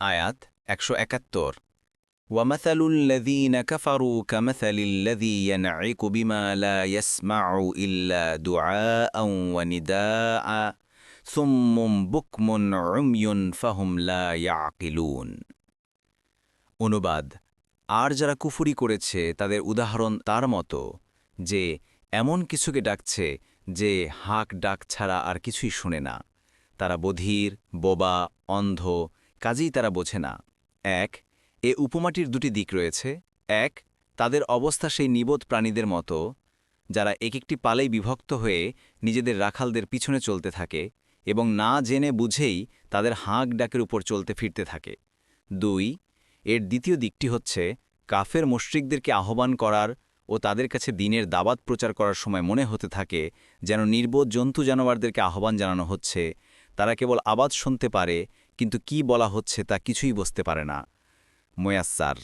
আয়াত একশো একাত্তর ومثل الذين كفروا كمثل الذي ينعق بما لا يسمع إلا دعاء ونداء ثم بكم عمي فهم لا يعقلون অনুবাদ আর যারা কুফুরি করেছে তাদের উদাহরণ তার মতো যে এমন কিছুকে ডাকছে যে হাক ডাক ছাড়া আর কিছুই শোনে না তারা বধির বোবা অন্ধ কাজেই তারা বোঝে না। এক, এ উপমাটির দুটি দিক রয়েছে। এক, তাদের অবস্থা সেই নিবোধ প্রাণীদের মতো, যারা এক একটি পালেই বিভক্ত হয়ে নিজেদের রাখালদের পিছনে চলতে থাকে এবং না জেনে বুঝেই তাদের হাঁক ডাকের উপর চলতে ফিরতে থাকে। দুই, এর দ্বিতীয় দিকটি হচ্ছে, কাফের মুশরিকদেরকে আহ্বান করার ও তাদের কাছে দিনের দাবাত প্রচার করার সময় মনে হতে থাকে যেন নির্বোধ জন্তু জানোয়ারদেরকে আহ্বান জানানো হচ্ছে তারা কেবল আবাজ শুনতে পারে, কিন্তু কি বলা হচ্ছে তা কিছুই বুঝতে পারে না। ময়াস্সার